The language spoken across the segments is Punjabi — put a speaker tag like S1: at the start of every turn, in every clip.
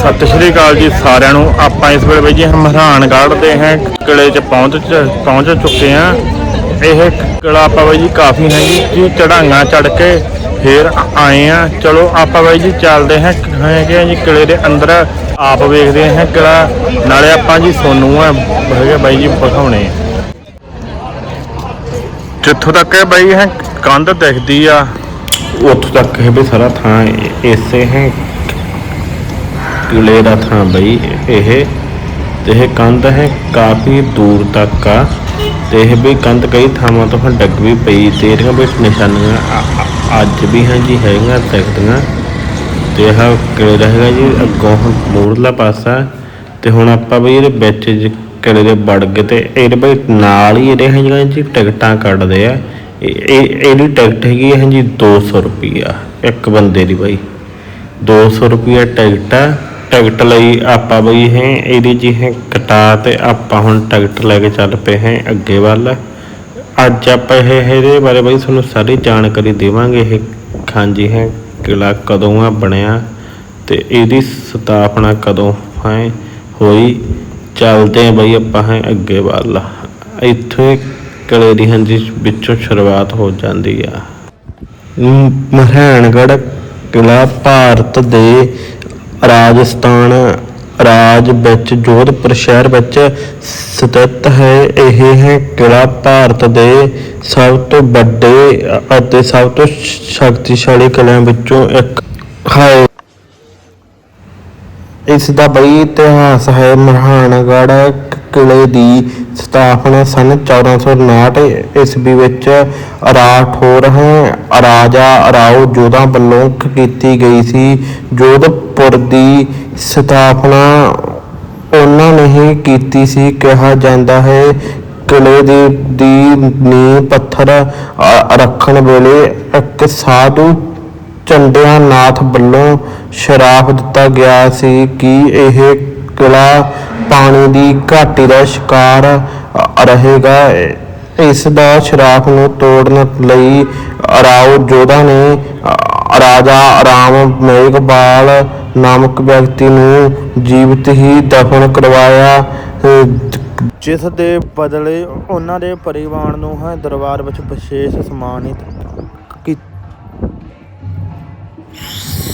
S1: ਸਤਿ ਸ਼੍ਰੀ ਅਕਾਲ ਜੀ ਸਾਰਿਆਂ ਨੂੰ। ਆਪਾਂ ਇਸ ਵੇਲੇ ਬਈ ਜੀ ਮਹਾਰਾਨਗੜ੍ਹ ਦੇ ਹੈ ਕਿਲੇ 'ਚ ਪਹੁੰਚ ਪਹੁੰਚ ਚੁੱਕੇ ਹਾਂ। ਇਹ ਕਿਲਾ ਆਪਾਂ ਬਾਈ ਜੀ ਕਾਫੀ ਹੈ ਜੀ ਚੜਾਂਗਾ ਚੜ ਕੇ ਫੇਰ ਆਏ ਆ ਚਲੋ ਆਪਾਂ ਬਾਈ ਜੀ ਚੱਲਦੇ ਹਾਂ, ਹੈਗੇ ਆ ਜੀ ਕਿਲੇ ਦੇ ਅੰਦਰ। ਆਪ ਵੇਖਦੇ ਹਾਂ ਕਿਲਾ ਨਾਲੇ ਆਪਾਂ ਜੀ ਸੋਨੂੰ ਆ, ਹੈਗੇ ਬਾਈ ਜੀ ਵਿਖਾਉਣੇ ਜਿੱਥੋਂ ਤੱਕ ਇਹ ਬਈ ਹੈ, ਕੰਧ ਦਿਖਦੀ ਆ। ਉੱਥੋਂ ਤੱਕ ਇਹ ਵੀ ਸਾਰਾ ਥਾਂ ਇਸੇ ਹੈ। ਕਿਲੇ ਦਾ ਥਾਂ ਬਈ ਇਹ। ਤੇ ਇਹ ਕੰਧ ਹੈ ਕਾਫੀ ਦੂਰ ਤੱਕ ਆ। ਤੇ ਇਹ ਵੀ ਕੰਧ ਕਈ ਥਾਵਾਂ ਤੋਂ ਹੁਣ ਡੱਗ ਵੀ ਪਈ। ਤੇ ਇਹਦੀਆਂ ਵੀ ਨਿਸ਼ਾਨੀਆਂ ਅ- ਅੱਜ ਵੀ ਹਾਂ ਜੀ ਹੈਗੀਆਂ, ਦਿਖਦੀਆਂ। ਤੇ ਇਹ ਕਿਲੇ ਦਾ ਹੈਗਾ ਜੀ, ਅੱਗੋਂ ਹੁਣ ਮੂਰਲਾ ਪਾਸਾ। ਤੇ ਹੁਣ ਆਪਾਂ ਵੀ ਇਹਦੇ ਵਿੱਚ ਕਿਲੇ ਦੇ ਵੜ ਗਏ ਤੇ ਇਹਦੇ ਬਈ ਨਾਲ ਹੀ ਇਹਦੇ ਹੈਗੀਆਂ ਜੀ ਟਿਕਟਾਂ ਕੱਢਦੇ ਆ। ਇਹ, ਇਹ- ਇਹਦੀ ਟਿਕਟ ਹੈਗੀ ਹੈ ਜੀ 200 ਰੁਪਈਆ ਇੱਕ ਬੰਦੇ ਦੀ ਬਾਈ। 200 ਰੁਪਿਆ ਟਿਕਟ ਆ। ਟਿਕਟ ਲਈ ਆਪਾਂ ਬਈ ਹੈ, ਇਹਦੀ ਜੀ ਹੈ ਕਟਾ ਤੇ ਆਪਾਂ ਹੁਣ ਟਿਕਟ ਲੈ ਕੇ ਚੱਲ ਪਏ ਹੈ ਅੱਗੇ ਵੱਲ। ਅੱਜ ਆਪਾਂ ਇਹ ਇਹਦੇ ਬਾਰੇ ਬਈ ਤੁਹਾਨੂੰ ਸਾਰੀ ਜਾਣਕਾਰੀ ਦੇਵਾਂਗੇ ਇਹ ਖਾਂਜੀ ਹੈ ਕਿਲਾ ਕਦੋਂ ਆ ਬਣਿਆ ਤੇ ਇਹਦੀ ਸਥਾਪਨਾ ਕਦੋਂ ਹੈ ਹੋਈ। ਚੱਲਦੇ ਆ ਬਈ ਆਪਾਂ ਹੈ ਅੱਗੇ ਵੱਲ। ਇੱਥੇ ਕਿਲੇ ਦੀ ਹਾਂਜੀ ਵਿੱਚੋਂ ਸ਼ੁਰੂਆਤ ਹੋ ਜਾਂਦੀ ਆ। ਮਹਰਾਨਗੜ੍ਹ ਕਿਲਾ ਭਾਰਤ ਦੇ ਰਾਜਸਥਾਨ, ਰਾਜ ਵਿੱਚ, ਜੋਧਪੁਰ ਸ਼ਹਿਰ ਵਿੱਚ ਸਥਿਤ ਹੈ। ਇਹ ਕਿਲ੍ਹਾ ਭਾਰਤ ਦੇ ਸਭ ਤੋਂ ਵੱਡੇ ਅਤੇ ਸਭ ਤੋਂ ਸ਼ਕਤੀਸ਼ਾਲੀ ਕਿਲਿਆਂ ਵਿੱਚੋਂ ਇੱਕ ਹੈ। ਇਸ ਦਾ ਬਈ ਇਤਿਹਾਸ ਹੈ। ਮਹਾਨਗੜ੍ਹ ਕਿਲੇ ਦੀ ਸਥਾਪਨਾ ਸਨ 1459 ਈਸਵੀ ਵਿੱਚ ਰਾਠੌਰ ਹੈ। ਰਾਜਾ ਰਾਓ ਜੋਧਾ ਵੱਲੋਂ ਕੀਤੀ ਗਈ ਸੀ। ਜੋਧ ਪੁਰ ਦੀ ਸਥਾਪਨਾ ਉਹਨਾਂ ਨੇ ਹੀ ਕੀਤੀ ਸੀ, ਕਿਹਾ ਜਾਂਦਾ ਹੈ। ਕਿਲੇ ਦੀ ਦੀ ਨੀਂਹ ਪੱਥਰ ਰੱਖਣ ਵੇਲੇ ਇੱਕ ਸਾਧੂ ਚੰਡਿਆ ਨਾਥ ਵੱਲੋਂ ਸ਼ਰਾਪ ਦਿੱਤਾ ਗਿਆ ਸੀ ਕਿ ਇਹ ਕਿਲਾ ਪਾਣੀ ਦੀ ਘਾਟੀ ਦਾ ਸ਼ਿਕਾਰ ਰਹੇਗਾ। ਇਸ ਦਾ ਸ਼ਰਾਪ ਨੂੰ ਤੋੜਨ ਲਈ ਰਾਓ ਜੋਧਾ ਨੇ ਰਾਜਾ ਰਾਮ ਮੇਘਵਾਲ ਨਾਮਕ ਵਿਅਕਤੀ ਨੂੰ ਜੀਵਤ ਹੀ ਦਫਨ ਕਰਵਾਇਆ ਜਿਸ ਦੇ ਬਦਲੇ ਉਹਨਾਂ ਦੇ ਪਰਿਵਾਰ ਨੂੰ ਹੈ ਦਰਬਾਰ ਵਿੱਚ ਵਿਸ਼ੇਸ਼ ਸਨਮਾਨਿਤ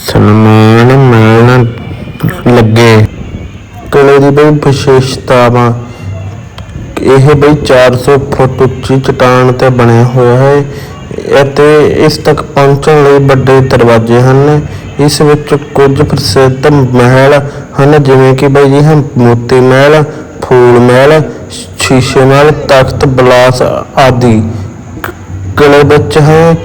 S1: ਸਨਮਾਨ ਮਿਲਣ ਲੱਗੇ। ਕਿਲੇ ਦੀ ਬਈ ਵਿਸ਼ੇਸ਼ਤਾਵਾਂ ਇਹ ਬਈ 400 ਫੁੱਟ ਉੱਚੀ ਚਟਾਨ ਤੇ ਬਣਿਆ ਹੋਇਆ ਹੈ ਅਤੇ ਇਸ ਤੱਕ ਪਹੁੰਚਣ ਲਈ ਵੱਡੇ ਦਰਵਾਜ਼ੇ ਹਨ। ਇਸ ਵਿੱਚ ਕੁਝ ਪ੍ਰਸਿੱਧ ਮਹਿਲ ਹਨ, ਜਿਵੇਂ ਕਿ ਬਾਈ ਜੀ ਹੈ ਮੋਤੀ ਮਹਿਲ, ਫੂਲ ਮਹਿਲ, ਸ਼ੀਸ਼ੇ ਮਹਿਲ, ਤਖਤ, ਬਲਾਸ ਆਦਿ। ਕਿਲੇ ਵਿੱਚ ਹੈ,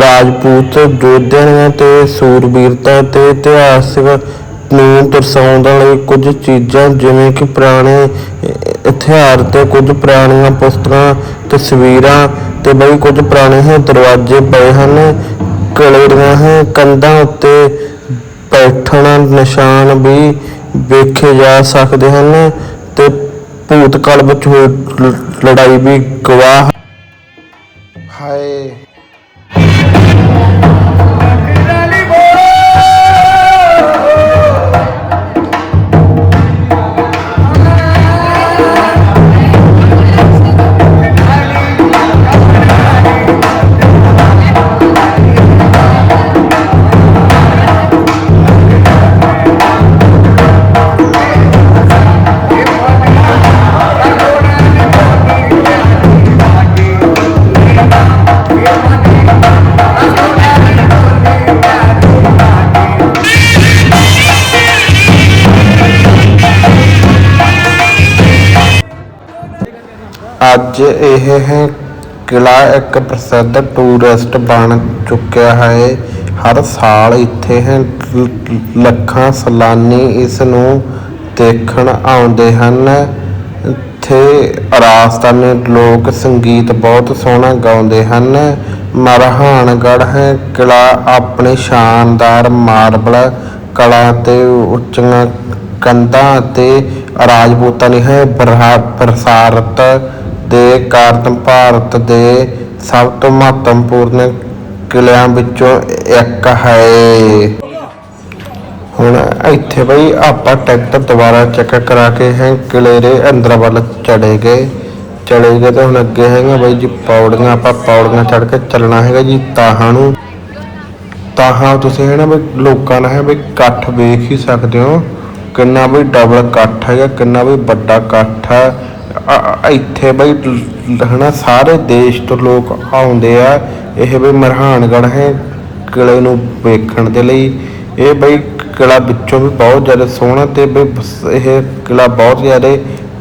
S1: ਰਾਜਪੂਤ ਯੋਧਿਆਂ ਤੇ ਸੂਰਬੀਰਤਾ ਤੇ ਇਤਿਹਾਸਕ ਨੂੰ ਦਰਸਾਉਣ ਲਈ ਕੁਝ ਚੀਜ਼ਾਂ, ਜਿਵੇਂ ਕਿ ਪੁਰਾਣੇ ਹਥਿਆਰ ਤੇ ਕੁਝ ਪੁਰਾਣੀਆਂ ਪੁਸਤਕਾਂ, ਤਸਵੀਰਾਂ ਤੇ ਬਈ ਕੁਝ ਪੁਰਾਣੇ ਦਰਵਾਜ਼ੇ ਪਏ ਹਨ। ਕਿਲੇ ਹੈ, ਕੰਧਾਂ ਉੱਤੇ ਬੈਠਣ ਨਿਸ਼ਾਨ ਵੀ ਵੇਖੇ ਜਾ ਸਕਦੇ ਹਨ ਤੇ ਭੂਤਕਾਲ ਵਿੱਚ ਹੋਈ ਲੜਾਈ ਵੀ ਗਵਾਹ ਹਾਏ। ਅੱਜ ਇਹ ਹੈ ਕਿਲਾ ਇੱਕ ਪ੍ਰਸਿੱਧ ਟੂਰਿਸਟ ਬਣ ਚੁੱਕਿਆ ਹੈ। ਹਰ ਸਾਲ ਇੱਥੇ ਹੈ ਲੱਖਾਂ ਸੈਲਾਨੀ ਇਸ ਨੂੰ ਦੇਖਣ ਆਉਂਦੇ ਹਨ। ਇੱਥੇ ਰਾਜਸਥਾਨੀ ਲੋਕ ਸੰਗੀਤ ਬਹੁਤ ਸੋਹਣਾ ਗਾਉਂਦੇ ਹਨ। ਮਰਹਾਨਗੜ੍ਹ ਹੈ ਕਿਲਾ ਆਪਣੀ ਸ਼ਾਨਦਾਰ ਮਾਰਬਲ, ਕਲਾ ਤੇ ਉੱਚੀਆਂ ਕੰਧਾਂ ਅਤੇ ਰਾਜਪੂਤਾਂ ਨੇ ਹੈ ਬਰਹਾ- ਪ੍ਰਸਾਰਤ ਦੇ ਕਾਰਨ ਭਾਰਤ ਦੇ ਸਭ ਤੋਂ ਮਹੱਤਵਪੂਰਨ ਕਿਲਿਆਂ ਵਿੱਚੋਂ ਇੱਕ ਹੈ। ਹੁਣ ਇੱਥੇ ਬਈ ਆਪਾਂ ਟਰੈਕਟਰ ਦੁਬਾਰਾ ਚੈੱਕ ਕਰਾ ਕੇ ਹੈ, ਕਿਲੇ ਦੇ ਅੰਦਰ ਵੱਲ ਚੜੇ ਗਏ। ਚਲੇ ਗਏ ਤਾਂ ਹੁਣ ਅੱਗੇ ਹੈਗਾ ਬਈ ਜੀ ਪੌੜੀਆਂ, ਆਪਾਂ ਪੌੜੀਆਂ ਚੜ ਕੇ ਚੱਲਣਾ ਹੈਗਾ ਜੀ ਤਾਹਾਂ ਨੂੰ। ਤਾਹਾਂ ਤੁਸੀਂ ਹੈ ਨਾ ਵੀ ਲੋਕਾਂ ਨਾਲ ਹੈ ਵੀ ਇਕੱਠ ਵੇਖ ਹੀ ਸਕਦੇ ਹੋ। ਕਿੰਨਾ ਵੀ ਡਬਲ ਇਕੱਠ ਹੈਗਾ, ਕਿੰਨਾ ਵੀ ਵੱਡਾ ਇਕੱਠ ਹੈ ਇੱਥੇ ਬਈ ਲ- ਹਨਾ ਸਾਰੇ ਦੇਸ਼ ਤੋਂ ਲੋਕ ਆਉਂਦੇ ਆ, ਇਹ ਬਈ ਮਰਹਾਨਗੜ੍ਹ ਹੈ, ਕਿਲੇ ਨੂੰ ਵੇਖਣ ਦੇ ਲਈ। ਇਹ ਬਈ ਕਿਲਾ ਵਿੱਚੋਂ ਵੀ ਬਹੁਤ ਜ਼ਿਆਦਾ ਸੋਹਣਾ ਤੇ ਬਈ ਬਸ ਇਹ ਕਿਲਾ ਬਹੁਤ ਜ਼ਿਆਦਾ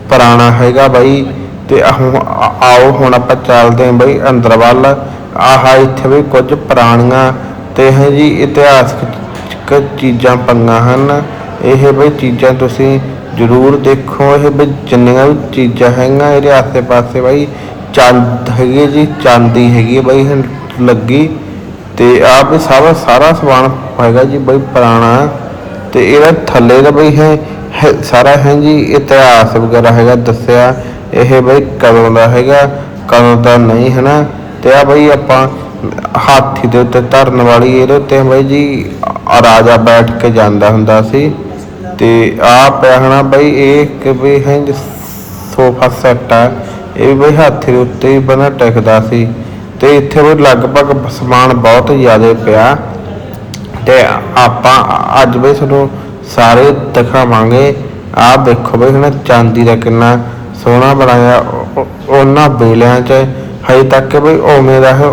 S1: ਪੁਰਾਣਾ ਹੈਗਾ ਬਾਈ। ਤੇ ਆਓ ਹੁਣ ਆਪਾਂ ਚੱਲਦੇ ਹਾਂ ਬਈ ਅੰਦਰ ਵੱਲ। ਆਹ ਇੱਥੇ ਵੀ ਕੁਝ ਪੁਰਾਣੀਆਂ ਤੇ ਹੈ ਜੀ ਇਤਿਹਾਸਕ ਚੀਜ਼ਾਂ ਪੰਗਾ ਹਨ। ਇਹ ਬਈ ਚੀਜ਼ਾਂ ਤੁਸੀਂ ਜ਼ਰੂਰ ਦੇਖੋ, ਇਹ ਬਈ ਜਿੰਨੀਆਂ ਵੀ ਚੀਜ਼ਾਂ ਹੈਗੀਆਂ, ਇਹਦੇ ਆਸੇ ਪਾਸੇ ਬਾਈ ਚੰਦ ਹੈਗੀ ਜੀ, ਚਾਂਦੀ ਹੈਗੀ ਬਾਈ ਲੱਗੀ। ਤੇ ਆ ਵੀ ਸਾਰਾ ਸਾਰਾ ਸਮਾਨ ਹੈਗਾ ਜੀ ਬਾਈ ਪੁਰਾਣਾ। ਤੇ ਇਹਦਾ ਥੱਲੇ ਦਾ ਬਈ ਹੈ ਸਾਰਾ ਹੈ ਜੀ, ਇਤਿਹਾਸ ਵਗੈਰਾ ਹੈਗਾ ਦੱਸਿਆ। ਇਹ ਬਈ ਕਦੋਂ ਦਾ ਹੈਗਾ, ਕਦੋਂ ਦਾ ਨਹੀਂ ਹੈ ਨਾ ਤੇ ਆ ਬਈ ਆਪਾਂ ਹਾਥੀ ਦੇ ਉੱਤੇ ਧਰਨ ਵਾਲੀ, ਇਹਦੇ ਉੱਤੇ ਬਈ ਜੀ, ਰਾਜਾ ਬੈਠ ਕੇ ਜਾਂਦਾ ਹੁੰਦਾ ਸੀ। ਤੇ ਆ ਪਿਆ ਬਈ ਇਹ ਕਿ ਵੀ ਹੈ ਸੋਫਾ ਸੈੱਟ ਆ। ਇਹ ਵੀ ਬਈ ਹਾਥੀ ਦੇ ਉੱਤੇ ਹੀ ਬਣਾ ਟਿਕਦਾ ਸੀ। ਤੇ ਇੱਥੇ ਵੀ ਲਗਭਗ ਸਮਾਨ ਬਹੁਤ ਜ਼ਿਆਦਾ ਪਿਆ। ਤੇ ਆਪਾਂ ਅੱਜ ਵੀ ਤੁਹਾਨੂੰ ਸਾਰੇ ਦਿਖਾਵਾਂਗੇ। ਆਹ ਦੇਖੋ ਬਈ ਹਨਾ ਚਾਂਦੀ ਦਾ ਕਿੰਨਾ ਸੋਹਣਾ ਬਣਾਇਆ। ਉਹਨਾਂ ਬੇਲਿਆਂ 'ਚ ਹਜੇ ਤੱਕ ਬਈ ਉਵੇਂ ਦਾ ਹੈ,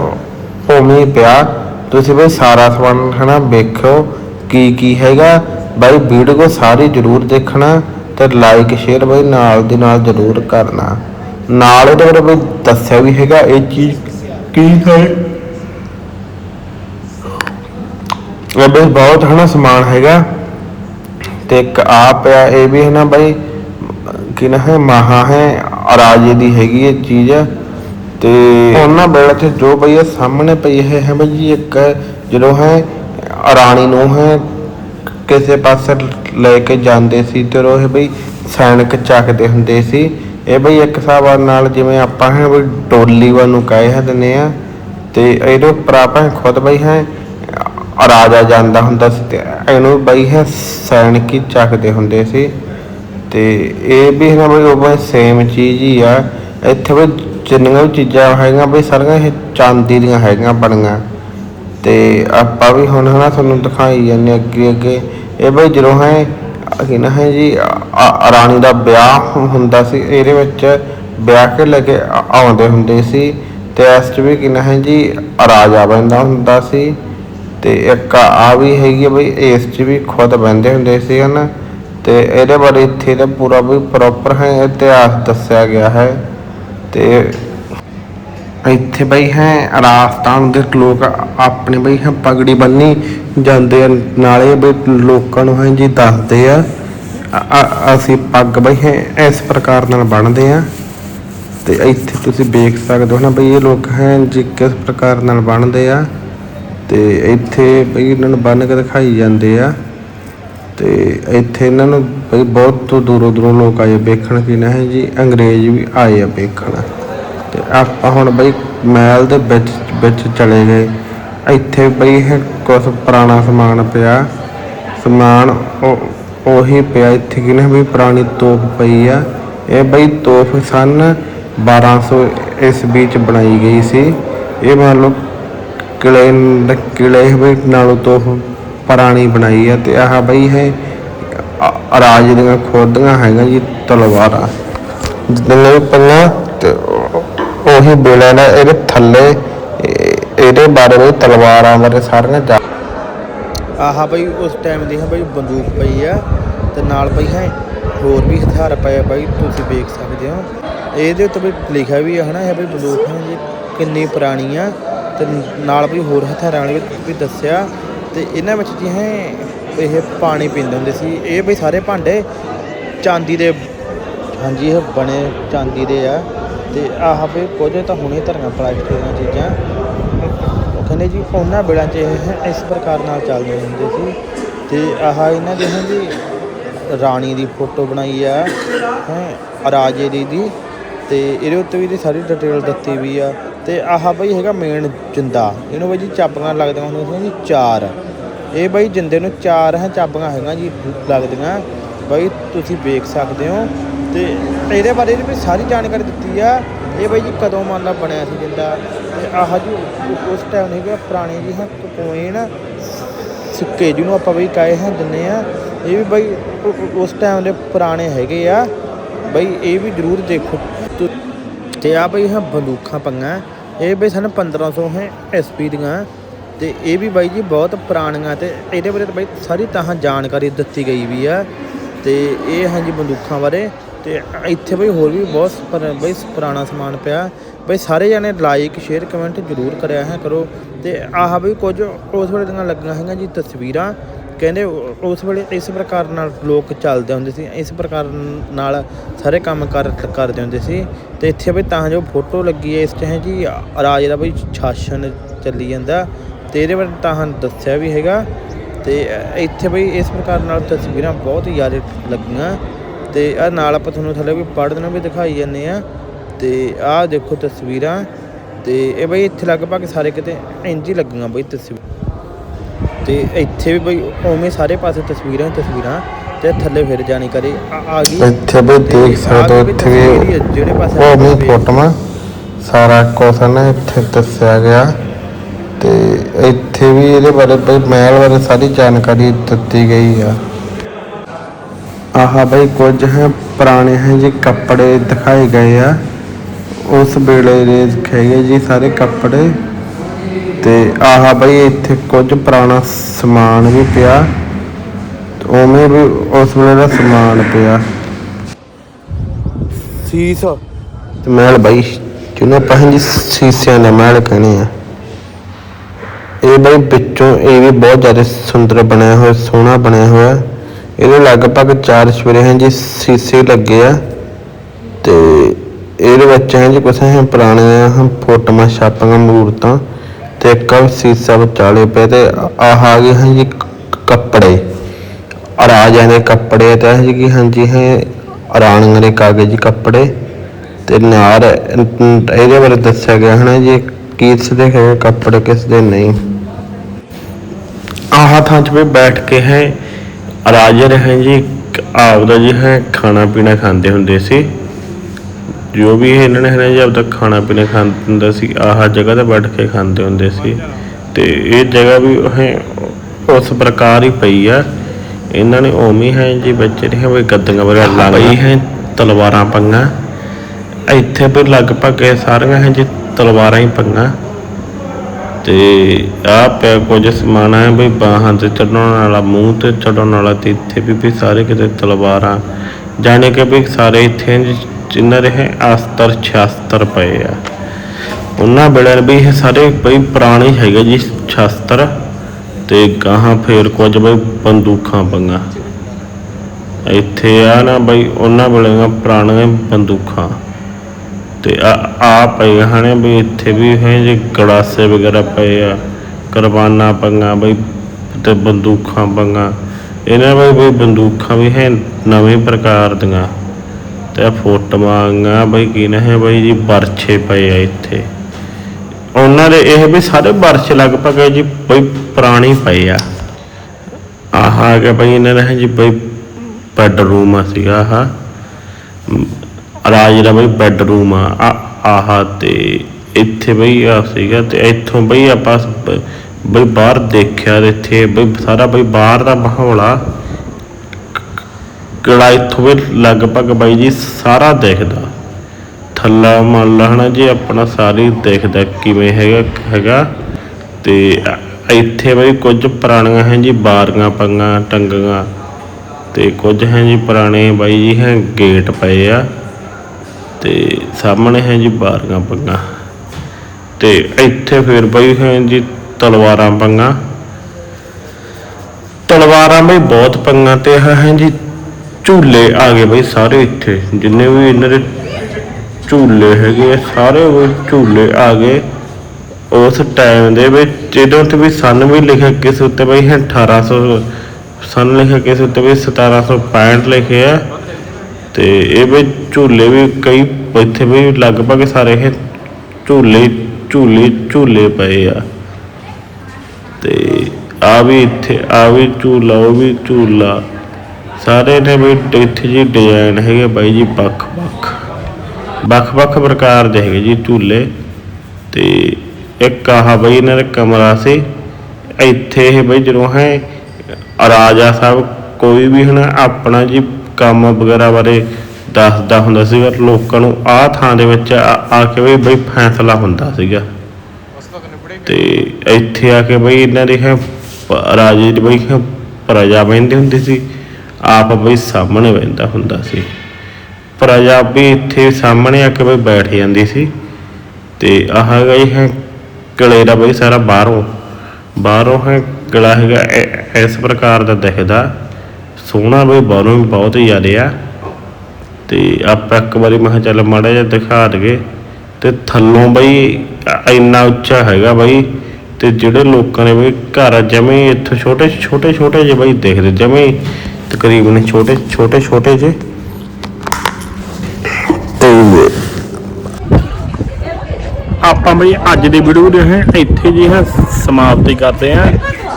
S1: ਉਵੇਂ ਪਿਆ। ਤੁਸੀਂ ਬਈ ਸਾਰਾ ਸਮਾਨ ਹਨਾ ਵੇਖੋ ਕੀ ਕੀ ਹੈਗਾ। ਬਾਈ ਵੀਡੀਓ ਸਾਰੀ ਜ਼ਰੂਰ ਦੇਖਣਾ ਤੇ ਲਾਈਕ ਸ਼ੇਅਰ ਬਈ ਨਾਲ ਦੀ ਨਾਲ ਜ਼ਰੂਰ ਕਰਨਾ। ਨਾਲ ਇਹਦੇ ਬਾਰੇ ਬਈ ਦੱਸਿਆ ਵੀ ਹੈਗਾ ਇਹ ਚੀਜ਼ ਕੀ ਹੈ? ਇਹ ਬਈ ਬਹੁਤ ਹਨਾ ਸਮਾਨ ਹੈਗਾ। ਤੇ ਇੱਕ ਆ, ਇਹ ਵੀ ਹੈ ਨਾ ਬਈ, ਕਿ ਨਾ ਹੈ, ਮਹਾ ਹੈ, ਰਾਜੇ ਦੀ ਹੈਗੀ ਇਹ ਚੀਜ਼। ਤੇ ਉਹਨਾਂ ਵੇਲੇ ਤੇ ਜੋ ਬਈ ਸਾਹਮਣੇ ਪਈ ਹੈ ਹੈ ਬਈ ਜੀ ਇੱਕ, ਜਦੋਂ ਹੈ, ਰਾਣੀ ਨੂੰ ਹੈ ਕਿਸੇ ਪਾਸੇ ਲੈ ਕੇ ਜਾਂਦੇ ਸੀ, ਤੇ ਉਹ ਇਹ ਬਈ ਸੈਨਿਕ ਚੱਕਦੇ ਹੁੰਦੇ ਸੀ। ਇਹ ਬਈ ਇੱਕ ਹਿਸਾਬ ਨਾਲ ਜਿਵੇਂ ਆਪਾਂ ਹੈ ਬਈ ਡੋਲੀ ਨੂੰ ਕਹੇ ਦਿੰਦੇ ਆ ਤੇ ਇਹਦੇ ਉੱਪਰ ਆਪਾਂ ਖੁਦ ਬਈ ਹੈ ਰਾਜਾ ਜਾਂਦਾ ਹੁੰਦਾ ਸੀ ਤੇ ਇਹਨੂੰ ਬਈ ਹੈ ਸੈਨਿਕ ਹੀ ਚੱਕਦੇ ਹੁੰਦੇ ਸੀ। ਤੇ ਇਹ ਵੀ ਹੈ ਬਈ ਉਹ ਸੇਮ ਚੀਜ਼ ਹੀ ਆ। ਇੱਥੇ ਵੀ ਜਿੰਨੀਆਂ ਵੀ ਚੀਜ਼ਾਂ ਹੈਗੀਆਂ ਬਈ ਸਾਰੀਆਂ ਇਹ ਚਾਂਦੀ ਦੀਆਂ ਹੈਗੀਆਂ ਬਣੀਆਂ। ਤੇ ਆਪਾਂ ਵੀ ਹੁਣ ਹਨਾ ਤੁਹਾਨੂੰ ਦਿਖਾਈ ਜਾਂਦੇ ਅੱਗੇ ਅੱਗੇ ਇਹ ਬਈ ਜਦੋਂ ਹੈ ਕੀ ਨਾ ਹੈ ਜੀ ਰਾਣੀ ਦਾ ਵਿਆਹ ਹੁੰਦਾ ਸੀ, ਇਹਦੇ ਵਿੱਚ ਵਿਆਹ ਕੇ ਲੈ ਕੇ ਆਉਂਦੇ ਹੁੰਦੇ ਸੀ ਤੇ ਇਸ 'ਚ ਵੀ ਕੀ ਨਾ ਹੈ ਜੀ ਰਾਜਾ ਬੰਦਾ ਹੁੰਦਾ ਸੀ ਤੇ ਇੱਕ ਆ ਵੀ ਹੈਗੀ ਆ ਬਈ, ਇਸ 'ਚ ਵੀ ਖੁਦ ਬੰਦੇ ਹੁੰਦੇ ਸੀ ਹਨ ਤੇ ਇਹਦੇ ਬਾਰੇ ਇੱਥੇ ਦਾ ਪੂਰਾ ਵੀ ਪ੍ਰੋਪਰ ਹੈ, ਇਤਿਹਾਸ ਦੱਸਿਆ ਗਿਆ ਹੈ ਤੇ ਇੱਥੇ ਬਈ ਹੈ, ਰਾਜਸਥਾਨ ਦੇ ਲੋਕ ਆਪਣੇ ਬਈ ਹੈ ਪਗੜੀ ਬੰਨੀ ਜਾਂਦੇ ਆ, ਨਾਲੇ ਬਈ ਲੋਕਾਂ ਨੂੰ ਹੈ ਜੀ ਦੱਸਦੇ ਆ ਅਸੀਂ ਪੱਗ ਬਈ ਹੈ ਇਸ ਪ੍ਰਕਾਰ ਨਾਲ ਬਣਦੇ ਆ। ਤੇ ਇੱਥੇ ਤੁਸੀਂ ਵੇਖ ਸਕਦੇ ਹੋ ਨਾ ਬਈ ਇਹ ਲੋਕ ਹੈ ਜੀ ਕਿਸ ਪ੍ਰਕਾਰ ਨਾਲ ਬਣਦੇ ਆ। ਤੇ ਇੱਥੇ ਬਈ ਇਹਨਾਂ ਨੂੰ ਬੰਨ ਕੇ ਦਿਖਾਈ ਜਾਂਦੇ ਆ। ਤੇ ਇੱਥੇ ਇਹਨਾਂ ਨੂੰ ਬਈ ਬਹੁਤ ਦੂਰੋਂ ਦੂਰੋਂ ਲੋਕ ਆਏ ਵੇਖਣ ਕਿ ਨਾ ਹੈ ਜੀ, ਅੰਗਰੇਜ਼ ਵੀ ਆਏ ਆ ਵੇਖਣ। ਤੇ ਆਪਾਂ ਹੁਣ ਬਈ ਮਹਿਲ ਦੇ ਵਿੱਚ ਵਿੱਚ ਚਲੇ ਗਏ। ਇੱਥੇ ਬਈ ਇਹ ਕੁਝ ਪੁਰਾਣਾ ਸਮਾਨ ਪਿਆ। ਸਮਾਨ ਉਹ, ਉਹੀ ਪਿਆ। ਇੱਥੇ ਕਿ ਵੀ ਪੁਰਾਣੀ ਤੋਪ ਪਈ ਆ। ਇਹ ਬਈ ਤੋਪ ਸਨ 1200 ਈਸਵੀ 'ਚ ਬਣਾਈ ਗਈ ਸੀ। ਇਹ ਮੰਨ ਲਓ ਕਿਲੇ ਕਿਲੇ ਵੀ ਨਾਲੋਂ ਤੋਪ ਪੁਰਾਣੀ ਬਣਾਈ ਆ ਤੇ ਆਹ ਬਈ ਹੈ ਰਾਜ ਦੀਆਂ ਖੋਦੀਆਂ ਹੈਗਾ ਜੀ ਤਲਵਾਰਾਂ। ਜਿੰਨੇ ਵੀ ਪਈਆਂ ਉਹੀ ਬੇਲਾ ਨਾ, ਇਹਦੇ ਥੱਲੇ ਇਹਦੇ ਬਾਰੇ ਵੀ ਤਲਵਾਰਾਂ ਬਾਰੇ ਸਾਰਿਆਂ ਨੇ
S2: ਆਹ ਬਈ, ਉਸ ਟਾਈਮ ਦੀ ਹੈ ਬਈ ਬੰਦੂਕ ਪਈ ਆ, ਤੇ ਨਾਲ ਪਈ ਹੈ, ਹੋਰ ਵੀ ਹਥਿਆਰ ਪਏ ਆ ਬਈ, ਤੁਸੀਂ ਵੇਖ ਸਕਦੇ ਹੋ। ਇਹਦੇ ਉੱਤੇ ਵੀ ਲਿਖਿਆ ਵੀ ਹੈ ਹਨਾ, ਇਹ ਬਈ ਬੰਦੂਕ ਹੈ ਜੀ, ਕਿੰਨੀ ਪੁਰਾਣੀ ਆ, ਤੇ ਨਾਲ ਵੀ ਹੋਰ ਹਥਿਆਰਾਂ ਵਾਲੇ ਵੀ- ਵੀ ਦੱਸਿਆ, ਤੇ ਇਹਨਾਂ ਵਿੱਚ ਜੀ ਹੈ, ਇਹ ਪਾਣੀ ਪੀਂਦੇ ਹੁੰਦੇ ਸੀ, ਇਹ ਬਈ ਸਾਰੇ ਭਾਂਡੇ ਚਾਂਦੀ ਦੇ ਹਾਂਜੀ, ਇਹ ਬਣੇ ਚਾਂਦੀ ਦੇ ਆ। ਤੇ ਆਹ ਵੀ ਕੁਝ ਤਾਂ ਹੁਣੇ ਧਰੀਆਂ ਪਲਾਸਟਿਕ ਦੀਆਂ ਚੀਜ਼ਾਂ। ਉਹ ਕਹਿੰਦੇ ਜੀ, ਉਹਨਾਂ ਵੇਲਾਂ 'ਚ ਇਹ ਇਸ ਪ੍ਰਕਾਰ ਨਾਲ ਚੱਲਦੇ ਹੁੰਦੇ ਸੀ। ਤੇ ਆਹ ਇਹਨਾਂ ਦੇ ਹੈ ਜੀ, ਰਾਣੀ ਦੀ ਫੋਟੋ ਬਣਾਈ ਆ, ਹੈ, ਰਾਜੇ ਦੀ ਦੀ। ਤੇ ਇਹਦੇ ਉੱਤੇ ਵੀ ਇਹਦੀ ਸਾਰੀ ਡਿਟੇਲ ਦਿੱਤੀ ਵੀ ਆ। ਤੇ ਆਹ ਬਈ ਹੈਗਾ ਮੇਨ ਜਿੰਦਾ। ਇਹਨੂੰ ਬਈ ਜੀ ਚਾਬੀਆਂ ਲੱਗਦੀਆਂ ਹੁੰਦੀਆਂ ਸੀ ਜੀ, ਚਾਰ। ਇਹ ਬਾਈ ਜਿੰਦੇ ਨੂੰ ਚਾਰ ਹੈ, ਚਾਬੀਆਂ ਹੈਗਾ ਜੀ, ਲੱਗਦੀਆਂ। ਬਾਈ ਤੁਸੀਂ ਵੇਖ ਸਕਦੇ ਹੋ। ਤੇ ਇਹਦੇ ਬਾਰੇ ਵੀ ਸਾਰੀ ਜਾਣਕਾਰੀ ਦਿੱਤੀ ਆ। ਇਹ ਬਾਈ ਜੀ ਕਦੋਂ ਮੰਨ ਲਾ ਬਣਿਆ ਸੀ ਜਿੰਦਾ? ਤੇ ਆਹ ਜੀ ਉਸ ਟਾਈਮ ਨਹੀਂ ਕਿ ਪੁਰਾਣੇ ਜੀ ਹਾਂ ਕੋਇਨ ਸਿੱਕੇ ਜਿਹਨੂੰ ਆਪਾਂ ਬਈ ਕਾਏ ਹਾਂ ਦਿੰਨੇ ਆ। ਇਹ ਵੀ ਬਾਈ ਉਸ ਟਾਈਮ ਦੇ ਪੁਰਾਣੇ ਹੈਗੇ ਆ। ਬਈ ਇਹ ਵੀ ਜ਼ਰੂਰ ਦੇਖੋ। ਤੁ- ਤੇ ਆ ਬਈ ਹਾਂ ਬੰਦੂਕਾਂ ਪੰਗਾ। ਇਹ ਬਈ ਸਨ 1500 ਹੈ ਐਸਪੀ ਦੀਆਂ। ਤੇ ਇਹ ਵੀ ਬਾਈ ਜੀ ਬਹੁਤ ਪੁਰਾਣੀਆਂ ਤੇ ਇਹਦੇ ਬਾਰੇ ਬਾਈ ਸਾਰੀ ਤਾਂ ਜਾਣਕਾਰੀ ਦਿੱਤੀ ਗਈ ਵੀ ਆ। ਤੇ ਇਹ ਹਾਂ ਜੀ ਬੰਦੂਕਾਂ ਬਾਰੇ। ਤੇ ਇੱਥੇ ਬਈ ਹੋਰ ਵੀ ਬਹੁਤ ਪਰ- ਬਈ ਪੁਰਾਣਾ ਸਮਾਨ ਪਿਆ। ਬਈ ਸਾਰੇ ਜਣੇ ਲਾਈਕ ਸ਼ੇਅਰ ਕਮੈਂਟ ਜ਼ਰੂਰ ਕਰਿਆ ਹੈ ਕਰੋ। ਤੇ ਆਹ ਬਈ ਕੁਝ ਉਸ ਵੇਲੇ ਦੀਆਂ ਲੱਗੀਆਂ ਹੈਗੀਆਂ ਜੀ ਤਸਵੀਰਾਂ। ਕਹਿੰਦੇ ਉਸ ਵੇਲੇ ਇਸ ਪ੍ਰਕਾਰ ਨਾਲ ਲੋਕ ਚੱਲਦੇ ਹੁੰਦੇ ਸੀ। ਇਸ ਪ੍ਰਕਾਰ ਨਾਲ ਸਾਰੇ ਕੰਮ ਕਰ, ਕਰਦੇ ਹੁੰਦੇ ਸੀ। ਤੇ ਇੱਥੇ ਬਈ ਤਾਂ ਜੋ ਫੋਟੋ ਲੱਗੀ ਹੈ, ਇਸ ਟਾਈਮ ਜੀ, ਰਾਜ ਦਾ ਬਈ ਸ਼ਾਸਨ ਚੱਲੀ ਜਾਂਦਾ। ਤੇ ਇਹਦੇ ਬਾਰੇ ਤਾਂ ਦੱਸਿਆ ਵੀ ਹੈਗਾ। ਤੇ ਇੱਥੇ ਬਈ ਇਸ ਪ੍ਰਕਾਰ ਨਾਲ ਤਸਵੀਰਾਂ ਬਹੁਤ ਹੀ ਜ਼ਿਆਦਾ ਲੱਗੀਆਂ। ਤੇ ਆ ਨਾਲ ਆਪਾਂ ਤੁਹਾਨੂੰ ਥੱਲੇ ਵੀ ਪੜ੍ਹਨ ਨੂੰ ਵੀ ਦਿਖਾਈ ਜਾਂਦੇ ਆ। ਤੇ ਆਹ ਦੇਖੋ ਤਸਵੀਰਾਂ। ਤੇ ਇਹ ਬਈ ਇੱਥੇ ਲਗਭਗ ਸਾਰੇ ਕਿਤੇ ਇੰਜ ਹੀ ਲੱਗੀਆਂ ਬਈ ਤਸਵੀਰ। ਤੇ ਇੱਥੇ ਵੀ ਬਈ ਉਵੇਂ ਸਾਰੇ ਪਾਸੇ ਤਸਵੀਰਾਂ ਤਸਵੀਰਾਂ। ਤੇ ਥੱਲੇ ਫਿਰ ਜਾਣੀ ਕਰੀ ਆ ਗਈ।
S1: ਇੱਥੇ ਬਈ
S2: ਤੇ
S1: ਦੇਖ ਸਕਦੇ ਹੋ
S2: ਵੀ
S1: ਇੱਥੇ ਵੀ
S2: ਜਿਹੜੇ ਪਾਸੇ
S1: ਉਹ ਵੀ ਫੋਟੋਆਂ ਸਾਰਾ ਕੁਛ ਨਾ ਇੱਥੇ ਦੱਸਿਆ ਗਿਆ। ਤੇ ਇੱਥੇ ਵੀ ਇਹਦੇ ਬਾਰੇ ਬਈ ਮਹਿਲ ਬਾਰੇ ਸਾਰੀ ਜਾਣਕਾਰੀ ਦਿੱਤੀ ਗਈ ਆ। ਆਹ ਬਈ ਕੁਝ ਹੈ ਪੁਰਾਣੇ ਹੈ ਜੀ ਕੱਪੜੇ ਦਿਖਾਏ ਗਏ ਆ। ਉਸ ਵੇਲੇ ਦੇ ਹੈਗੇ ਜੀ ਸਾਰੇ ਕੱਪੜੇ। ਤੇ ਆਹ ਬਈ ਇੱਥੇ ਕੁਝ ਪੁਰਾਣਾ ਸਮਾਨ ਵੀ ਪਿਆ। ਉਵੇਂ ਵੀ ਉਸ ਵੇਲੇ ਦਾ ਸਮਾਨ ਪਿਆ।
S2: ਸੀਸ।
S1: ਤੇ ਮਹਿਲ ਬਾਈ ਜਿਹਨੂੰ ਆਪਾਂ ਜੀ ਸੀਸਿਆਂ ਦਾ ਮਹਿਲ ਕਹਿੰਦੇ ਆ। ਇਹ ਬਈ ਵਿੱਚੋਂ ਇਹ ਵੀ ਬਹੁਤ ਜ਼ਿਆਦਾ ਸੁੰਦਰ ਬਣਿਆ ਹੋਇਆ ਸੋਹਣਾ ਬਣਿਆ ਹੋਇਆ। ਇਹਦੇ ਲਗਭਗ ਚਾਰ ਸਵੇਰੇ ਹੈ ਜੀ ਸੀਸੇ ਲੱਗੇ ਆ ਤੇ ਇਹਦੇ ਵਿੱਚ ਹੈ ਜੀ ਕੁਛ ਹੈ ਪੁਰਾਣੀਆਂ ਹਨ ਫੋਟੋਆਂ, ਛਾਪੀਆਂ ਮੂਰਤਾਂ ਤੇ ਇੱਕ ਆਹ ਸੀਸਾ ਵਿਚਾਲੇ ਪਏ ਤੇ ਆਹ ਆ ਗਏ ਹਨ ਜੀ ਕੱਪੜੇ। ਰਾਜਿਆਂ ਦੇ ਕੱਪੜੇ ਤੇ ਇਹ ਜੀ ਹਾਂਜੀ ਹੈ ਰਾਣੀਆਂ ਦੇ ਕਾਗਜ਼ ਕੱਪੜੇ ਤੇ ਨਾਲ ਇਹਦੇ ਬਾਰੇ ਦੱਸਿਆ ਗਿਆ ਹੈ ਨਾ ਜੀ ਕਿਸ ਦੇ ਹੈ ਕੱਪੜੇ ਕਿਸ ਦੇ ਨਹੀਂ। ਆਹ ਥਾਂ 'ਚ ਵੀ ਬੈਠ ਕੇ ਹੈ ਰਾਜੇ ਰਹੇ ਜੀ ਆਪਦਾ ਜੀ ਹੈ ਖਾਣਾ ਪੀਣਾ ਖਾਂਦੇ ਹੁੰਦੇ ਸੀ। ਜੋ ਵੀ ਇਹਨਾਂ ਨੇ ਹੈ ਨਾ ਜੀ ਆਪਦਾ ਖਾਣਾ ਪੀਣਾ ਖਾਂਦਾ ਹੁੰਦਾ ਸੀ ਆਹ ਜਗ੍ਹਾ ਤੇ ਬੈਠ ਕੇ ਖਾਂਦੇ ਹੁੰਦੇ ਸੀ। ਤੇ ਇਹ ਜਗ੍ਹਾ ਵੀ ਹੈ ਉਸ ਪ੍ਰਕਾਰ ਹੀ ਪਈ ਆ। ਇਹਨਾਂ ਨੇ ਉਵੇਂ ਹੈ ਜੀ ਵਿੱਚ ਜਿਹੜੀਆਂ ਵੀ ਗੱਦੀਆਂ ਵਗੈਰਾ ਪਈ ਹੈ ਤਲਵਾਰਾਂ ਪੰਗਾ। ਇੱਥੇ ਵੀ ਲਗਭਗ ਇਹ ਸਾਰੀਆਂ ਹੈ ਜੀ ਤਲਵਾਰਾਂ ਹੀ ਪੰਗਾ। ਤੇ ਆ ਪਿਆ ਕੁਝ ਸਮਾਨ ਹੈ ਵੀ ਬਾਹਾਂ ਤੇ ਚੜਾਉਣ ਵਾਲਾ, ਮੂੰਹ ਤੇ ਚੜਾਉਣ ਵਾਲਾ ਤੇ ਇੱਥੇ ਵੀ ਵੀ ਸਾਰੇ ਕਿਤੇ ਤਲਵਾਰਾਂ। ਜਾਣੇ ਕਿ ਵੀ ਸਾਰੇ ਇੱਥੇ ਜੀ ਜਿਨ੍ਹਾਂ ਦੇ ਹੈ ਅਸਤਰ ਸ਼ਾਸਤਰ ਪਏ ਆ। ਉਹਨਾਂ ਵੇਲੇ ਵੀ ਇਹ ਸਾਰੇ ਬਈ ਪੁਰਾਣੇ ਹੈਗੇ ਜੀ ਸ਼ਾਸਤਰ, ਤੇ ਗਾਹਾਂ ਫੇਰ ਕੁਝ ਬਈ ਬੰਦੂਕਾਂ ਪੰਗਾ ਇੱਥੇ ਆ ਨਾ ਬਈ ਉਹਨਾਂ ਵੇਲੇ ਪੁਰਾਣੀਆਂ ਬੰਦੂਕਾਂ। ਤੇ ਆ ਪਏ ਹਨ ਵੀ ਇੱਥੇ ਵੀ ਹੈ ਜੇ ਗੜਾਸੇ ਵਗੈਰਾ ਪਏ ਆ ਕੁਰਬਾਨਾ ਪੰਗਾ ਬਈ ਤੇ ਬੰਦੂਕਾਂ ਪੰਗਾ। ਇਹਨਾਂ ਵਿੱਚ ਬਈ ਬੰਦੂਕਾਂ ਵੀ ਹੈ ਨਵੇਂ ਪ੍ਰਕਾਰ ਦੀਆਂ। ਤੇ ਫੋਟੋਆਂ ਬਈ ਕੀ ਨਾ ਹੈ ਬਈ ਜੀ ਬਰਛੇ ਪਏ ਆ ਇੱਥੇ। ਉਹਨਾਂ ਦੇ ਇਹ ਵੀ ਸਾਰੇ ਬਰਛ ਲਗਭਗ ਹੈ ਜੀ ਬਈ ਪੁਰਾਣੇ ਪਏ ਆ। ਆਹ ਆ ਗਿਆ ਬਈ ਇਹਨਾਂ ਦਾ ਜੀ ਬਈ ਬੈਡਰੂਮ ਸੀਗਾ, ਆਹ। ਰਾਜ ਦਾ ਬਈ ਬੈਡਰੂਮ ਆ, ਆ- ਆਹ ਤੇ ਇੱਥੇ ਬਈ ਆ ਸੀਗਾ ਤੇ ਇੱਥੋਂ ਬਈ ਆਪਾਂ ਬਈ ਬਾਹਰ ਦੇਖਿਆ ਤੇ ਇੱਥੇ ਬਈ ਸਾਰਾ ਬਈ ਬਾਹਰ ਦਾ ਮਾਹੌਲ ਆ। ਕਿਹੜਾ ਇੱਥੋਂ ਵੀ ਲਗਭਗ ਬਾਈ ਜੀ ਸਾਰਾ ਦਿਖਦਾ। ਥੱਲਾ ਮੰਨ ਲਾ ਹਨਾ ਜੀ, ਆਪਣਾ ਸਾਰੀ ਦਿਖਦਾ ਕਿਵੇਂ ਹੈਗਾ ਹੈਗਾ। ਤੇ ਇੱਥੇ ਬਈ ਕੁਝ ਪੁਰਾਣੀਆਂ ਹੈ ਜੀ ਬਾਰੀਆਂ ਪੰਗਾ ਟੰਗੀਆਂ ਤੇ ਕੁਝ ਹੈ ਜੀ ਪੁਰਾਣੇ ਬਾਈ ਜੀ ਹੈ ਗੇਟ ਪਏ ਆ। ਤੇ ਸਾਹਮਣੇ ਹੈ ਜੀ ਬਾਰੀਆਂ ਪੰਗਾ। ਤੇ ਇੱਥੇ ਫਿਰ ਬਈ ਹੈ ਜੀ ਤਲਵਾਰਾਂ ਪੰਗਾ। ਤਲਵਾਰਾਂ ਬਈ ਬਹੁਤ ਪੰਗਾ ਤੇ ਇਹ ਹੈ ਜੀ ਝੂਲੇ ਆ ਗਏ ਬਈ ਸਾਰੇ ਇੱਥੇ। ਜਿੰਨੇ ਵੀ ਇਹਨਾਂ ਦੇ ਝੂਲੇ ਹੈਗੇ ਆ, ਸਾਰੇ ਉਹ ਝੂਲੇ ਆ ਗਏ। ਉਸ ਟਾਈਮ ਦੇ ਵਿੱਚ ਜਦੋਂ ਤੇ ਵੀ ਸਨ ਵੀ ਲਿਖਿਆ ਕਿਸੇ ਉੱਤੇ ਬਈ ਹੈ 1800 ਸਨ ਲਿਖਿਆ ਕਿਸ ਉੱਤੇ ਵੀ 1765 ਲਿਖੇ ਆ। ਤੇ ਇਹ ਵੀ ਝੂਲੇ ਵੀ ਕਈ ਇੱਥੇ ਵੀ ਲਗਭਗ ਸਾਰੇ ਇਹ ਝੂਲੇ ਝੂਲੇ ਝੂਲੇ ਪਏ ਆ। ਤੇ ਆ ਵੀ ਇੱਥੇ, ਆ ਵੀ ਝੂਲਾ, ਉਹ ਵੀ ਝੂਲਾ। ਸਾਰੇ ਨੇ ਵੀ ਇੱਥੇ ਜੀ ਡਿਜ਼ਾਈਨ ਹੈਗੇ ਬਾਈ ਜੀ, ਵੱਖ ਵੱਖ। ਵੱਖ ਵੱਖ ਪ੍ਰਕਾਰ ਦੇ ਹੈਗੇ ਜੀ ਝੂਲੇ। ਤੇ ਇੱਕ ਆਹ ਬਈ ਇਹਨਾਂ ਦਾ ਕਮਰਾ ਸੀ। ਇੱਥੇ ਇਹ ਬਈ ਜਦੋਂ ਹੈ, ਰਾਜਾ ਸਾਹਿਬ ਕੋਈ ਵੀ ਹਨਾ ਆਪਣਾ ਜੀ ਕੰਮ ਵਗੈਰਾ ਬਾਰੇ ਦੱਸਦਾ ਹੁੰਦਾ ਸੀਗਾ, ਲੋਕਾਂ ਨੂੰ ਆਹ ਥਾਂ ਦੇ ਵਿੱਚ ਆ ਕੇ ਬਈ ਬਈ ਫੈਸਲਾ ਹੁੰਦਾ ਸੀਗਾ। ਤੇ ਇੱਥੇ ਆ ਕੇ ਬਈ ਇਹਨਾਂ ਦੇ ਹੈ, ਰਾਜੇ ਦੀ ਬਈ ਪ੍ਰਜਾ ਬਹਿੰਦੀ ਹੁੰਦੀ ਸੀ, ਆਪ ਬਈ ਸਾਹਮਣੇ ਬਹਿੰਦਾ ਹੁੰਦਾ ਸੀ। ਪ੍ਰਜਾ ਵੀ ਇੱਥੇ ਸਾਹਮਣੇ ਆ ਕੇ ਬਈ ਬੈਠ ਜਾਂਦੀ ਸੀ। ਤੇ ਆਹ ਗਈ ਹੈ, ਕਿਲੇ ਦਾ ਬਈ ਸਾਰਾ ਬਾਹਰੋਂ ਬਾਹਰੋਂ ਹੈ, ਕਿਲਾ ਹੈਗਾ ਇਸ ਪ੍ਰਕਾਰ ਦਾ ਦਿਖਦਾ। ਸੋਹਣਾ ਬਈ ਬਾਹਰੋਂ ਵੀ ਬਹੁਤ ਹੀ ਜ਼ਿਆਦਾ ਆ। ਤੇ ਆਪਾਂ ਇੱਕ ਵਾਰੀ ਮੈਂ ਚੱਲ ਮਾੜਾ ਜਿਹਾ ਦਿਖਾ ਦਈਏ। ਤੇ ਥੱਲੋਂ ਬਈ ਇੰਨਾ ਉੱਚਾ ਹੈਗਾ ਬਈ। ਤੇ ਜਿਹੜੇ ਲੋਕਾਂ ਨੇ ਬਈ ਘਰ ਜਮੇ ਇੱਥੇ ਛੋਟੇ ਛੋਟੇ ਛੋਟੇ ਜਿਹੇ ਬਈ ਦੇਖਦੇ ਜਮੇ ਤਕਰੀਬਨ ਛੋਟੇ ਛੋਟੇ ਛੋਟੇ ਜਿਹੇ।
S3: ਆਪਾਂ ਬਈ ਅੱਜ ਦੀ ਵੀਡੀਓ ਦੇ ਇੱਥੇ ਜੀ ਹੈ ਸਮਾਪਤੀ ਕਰਦੇ ਹਾਂ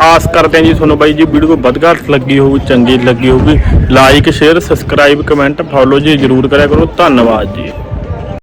S3: ਆਸ ਕਰਦੇ ਹਾਂ ਜੀ ਤੁਹਾਨੂੰ ਬਾਈ ਜੀ ਵੀਡੀਓ ਵੱਧ ਘੱਟ ਲੱਗੀ ਹੋਊਗੀ ਚੰਗੀ ਲੱਗੀ ਹੋਊਗੀ। Like share subscribe comment follow ਜੀ ਜਰੂਰ ਕਰਿਆ ਕਰੋ। ਧੰਨਵਾਦ ਜੀ।